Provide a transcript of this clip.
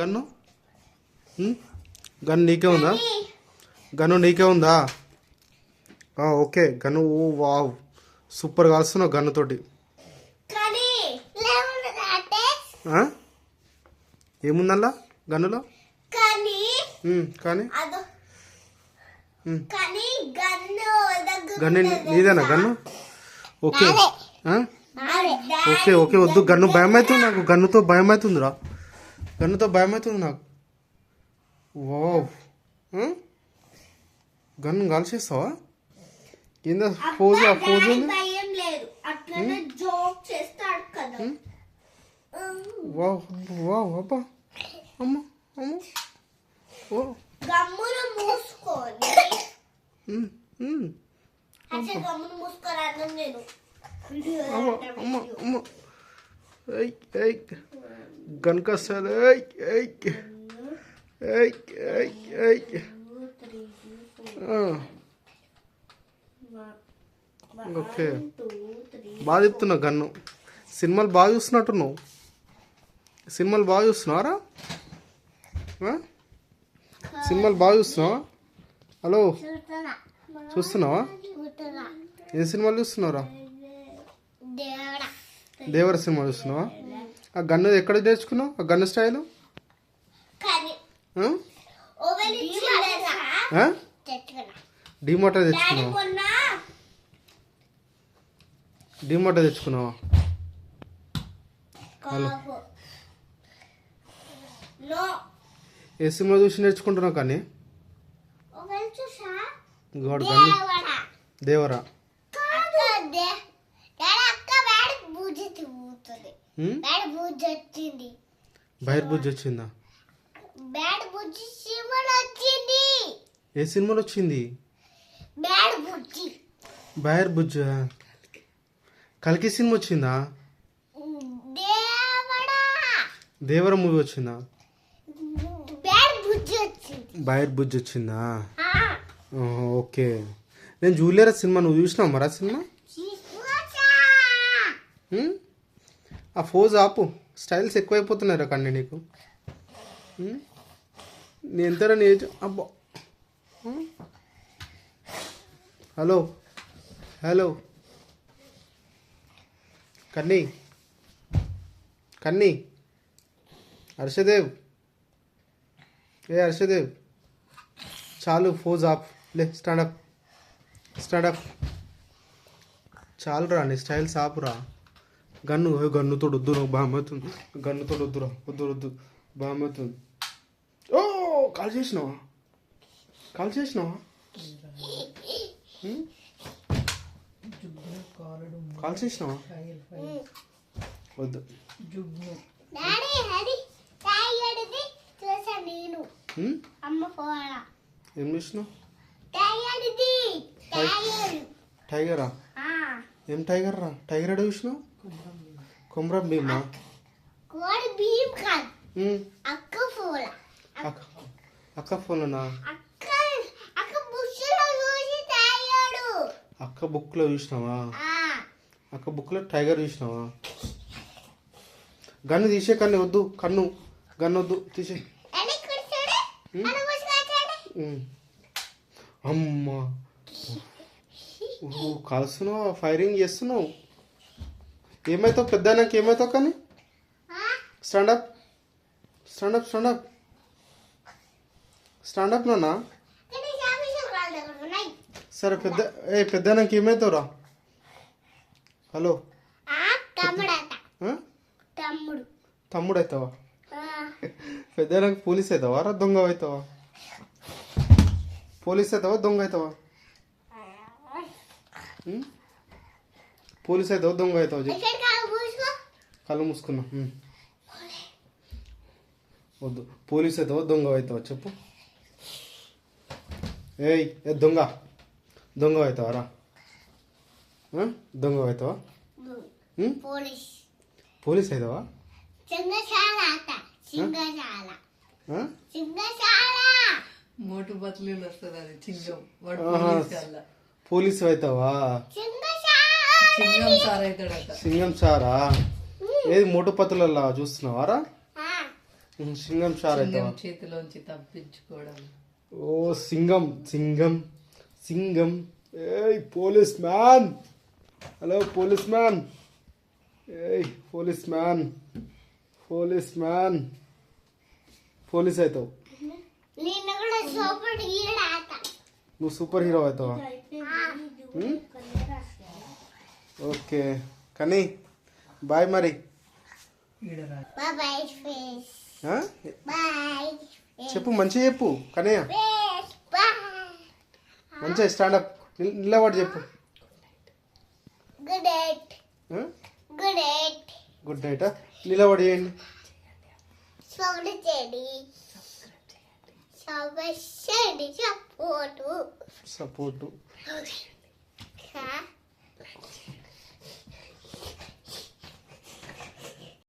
Gun? Gun నీకే ఉందా? Gun నీకే ఉందా? ఓకే. గన్ను ఓ వావ్. సూపర్ కాల్స్తున్నావు గన్నుతోటి? ఏముందల్లా గన్నులో? కానీ గన్ను నీదేనా గన్ను? ఓకే. Okay okay. వద్దు. గన్ను భయం అవుతుంది నాకు. గన్నుతో భయం అవుతుందిరా గన్నుతో భయం అవుతుంది నాకు. వావ్. ఆ? గన్ను కాల్చేస్తావా కింద ఫోజు ఆ ఫోజు వావ్ వావ్ అబ్బా. అమ్మ అమ్మ. ఓ. గమ్మున మూసుకొని నేను. అమ్మ అమ్మ. ఏయ్ గన్కస్తాలు ఏయ్ ఏయ్ ఏయ్ ఏయ్ ఏయ్ ఆ, ఓకే బాగా చెప్తున్నావు గన్ను సినిమాలు బాగా చూస్తున్నట్టున్నావు సినిమాలు బాగా చూస్తున్నావారా? సినిమాలు బాగా చూస్తున్నావా హలో చూస్తున్నా చూస్తున్నావా చూస్తున్నా ఏ సినిమాలు చూస్తున్నావురా దేవర సినిమా చూస్తున్నావా? ఆ గన్ను ఎక్కడ నేర్చుకున్నావు ఆ గన్ను స్టైల్? డిమోటర్ తెచ్చుకున్నావా? డిమోటర్ తెచ్చుకున్నావా? ఏ సినిమా చూసి నేర్చుకుంటున్నావు కానీ? God gun. దేవరా. బైర్ బుజ్జి వచ్చిందా. బ్యాడ్ బుజ్జి శివుడు వచ్చింది. ఏ సినిమాలో వచ్చింది? బ్యాడ్ బుజ్జి. బైర్ బుజ్జ? కల్కి సినిమా వచ్చిందా? దేవర మూవీ వచ్చిందా? బైర్ బుజ్జి వచ్చిందా. ఓకే. నేను జూలియరా సినిమా నువ్వు చూసినావు మరా సినిమా? ఆ ఫోజ్ ఆపు. స్టైల్స్ ఎక్కువైపోతున్నాయి కండి నీకు. నేను నీ ఎంతరా నీ అబ్బా. హలో. హలో. కన్నీ. కన్నీ. హర్షదేవ్. ఏ హర్షదేవ్? చాలు ఫోజ్ ఆప్. లే స్టాండప్. స్టాండప్. చాలు రా నీ స్టైల్స్ ఆపురా. గన్ను ఏ గన్నుతో వద్దు నాకు బామవుతుంది గన్నుతో వద్దురా వద్దు వద్దు బామవుతుంది ఓ కాల్ చేసినావా? కాల్ చేసినావా? కాల్ చేసినావా? వద్దు. ఏం చేసినావు? టైగరా. ఏం టైగర్ రా టైగర్ ఎడ చూసినావు? కొమరం భీమా కోడి బియ్యం కాదు. అక్క పూల అక్క అక్క ఫోన్లోనా అక్క అక్క బుష్లో చూసి తాగాడు అక్క బుక్లో చూసినావా ఆ, అక్క బుక్లో టైగర్ చూసినావా గన్ను తీసే కన్ను వద్దు కన్ను గన్ను వద్దు తీసే. అమ్మా కాల్స్తున్నావు ఫైరింగ్ చేస్తున్నావు ఏమవుతావు పెద్ద నాకు ఏమవుతావు కానీ స్టాండప్ స్టాండప్ స్టాండప్ స్టాండప్ నాన్న. సరే పెద్ద ఏ పెద్ద నాకు ఏమవుతావురా హలో? తమ్ముడు. అవుతావా పెద్ద నాకు పోలీస్ అవుతావా రా దొంగ అవుతావా పోలీస్ అవుతావా దొంగ అవుతావా? పోలీస్ అవుతావా దొంగ అవుతావా కళ్ళు మూసుకున్నా. వద్దు. పోలీస్ అవుతావా దొంగ అవుతావా చెప్పు. ఏయ్ ఏ దొంగ? దొంగ అవుతావా రా? దొంగ అవుతావా? పోలీస్. అవుతావా మోటు బతులు వస్తుంది అది చింగం. పోలీస్ అవుతావా చింగం సార్ అవుతాడట. సింగం సారా? ఏది మోటు పత్తులల్లా చూస్తున్నావారా? సింగం షార్ సింగం అవుతావా? చేతిలోంచి తప్పించుకోవడం. ఓ సింగం సింగం సింగం. ఏయ్ police man. Hello police man. ఏయ్ police man. Police man. Police అవుతావు. నేను కూడా సూపర్ హీరో ఆట నువ్వు సూపర్ హీరో అవుతావా? ఓకే. కానీ బాయ్ మరి. చెప్పు మంచిగా చెప్పు కనయ్య మంచిగా స్టాండప్ నిలబడి చెప్పు. Good night? Good night. Good night? నిలబడి చేయండి. సపోర్టు. సపోర్టు.